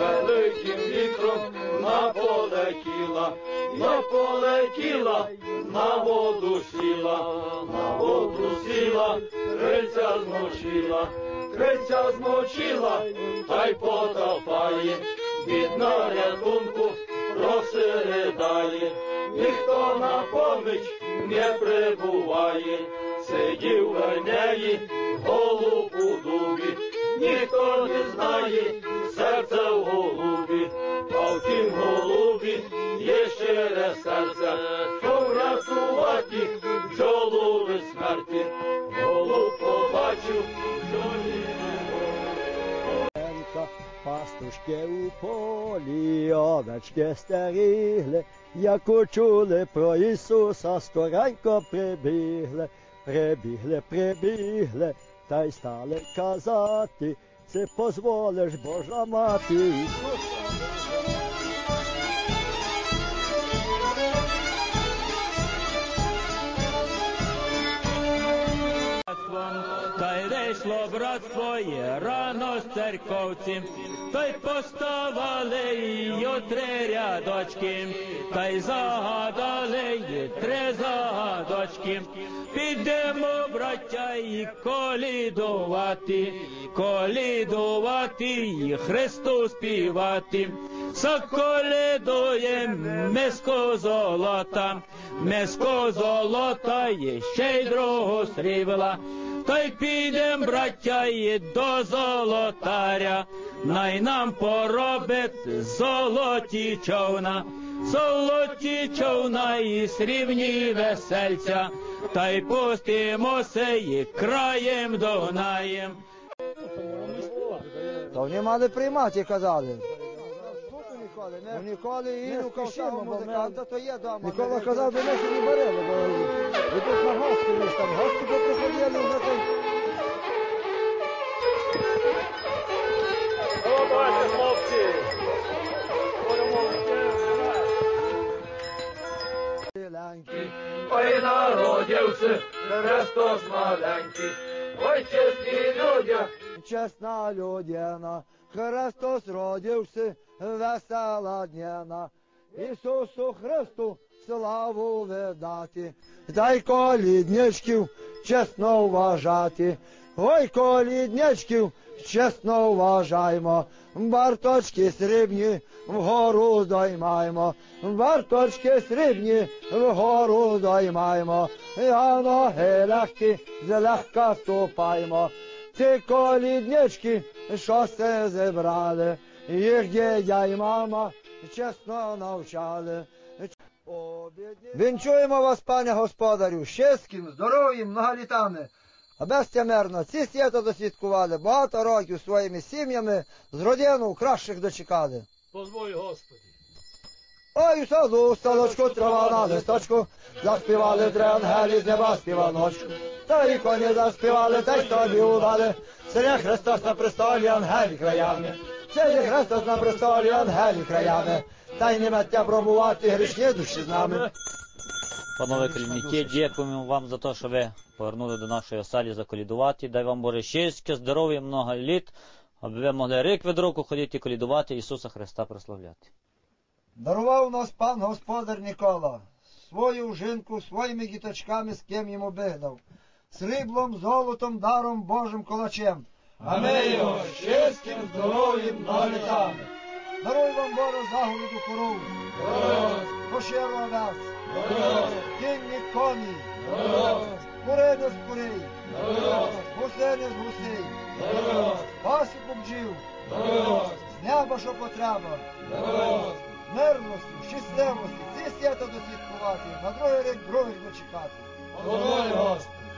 великим вітром наполетіла, наполетіла, на воду сіла, на воду сіла, крильця змочила, крильця змочила, та й потопає, бідна рятунку розсередає, ніхто на поміч не прибуває, сидів в неї голуб у дубі, ніхто не знає серце щире серце, що врятувати бджолу від смерті. Голуб побачив, бджолі пастушки у полі, овечки стерігли, як учули про Ісуса, скоренько прибігли, прибігли, прибігли, та й стали казати, це позволиш, Божа мати. Ісуса. Й братство є рано з церковців, та й поставали о три рядочки, та й загадали й три загадочки. Підемо, браття, і колідувати, колідувати і Христу співати. Соколідуєм миско золота, миско золота і ще й другого срібла. Та й підем, браття, і до золотаря, най нам поробить золоті човна, золоті човна і срібні весельця, та й пустимося і краєм догнаєм. То вони мали приймати, казали. Ну, ніколи і ну ковшаго музиканта, то є дома. Ніколи казав, до нас не берели, бо ви тут на гості, ви ж там гості приходили вже той. Давайте, хлопці! Ой, народився Христос маленький, ой, чесні люди, Чесна людина, Христос родився, весела дняна. Ісусу Христу славу видати, дай колідничків чесно вважати. Ой, колідничків чесно вважаймо, барточки срібні вгору доймаймо, барточки срібні вгору доймаймо, а ноги легкі злегка ступаймо. Ці коліднички, що се зібрали, їх мама чесно навчали. Вінчуємо вас, пане господарю, щастям, здоров'ям, многолітами. А безтя мирно, ці свято досвідкували, багато років своїми сім'ями, з родину кращих дочекали. Позволь, Господи. Ой, у саду, столочку, трава на листочку, заспівали три ангелі з неба співаночку. Та і коні заспівали, та й тобі удали. Синя Христос на престолі, ангелі краями. Синя Христос на престолі, ангелі краями. Та й не меття пробувати грішні душі з нами. Панове колівники, дякуємо вам за те, що ви повернули до нашої оселі заколідувати. Дай вам Боже щастя, здоров'я, много літ, аби ви могли рік від року ходити і колідувати Ісуса Христа прославляти. Дарував нас пан господар Нікола, свою жінку своїми діточками, з ким йому бигдав, сріблом, золотом, даром Божим колачем. А ми його щастям, здоров'ям, многолітами. Даруй вам Боже загороду корову, поширу овець, кінні коні, курини з курей, гусини з гусей, пасіку бджіл, з неба, що потреба, мирності, щасливості, ці свята досвідкувати, на другий рік других дочекати. Господи.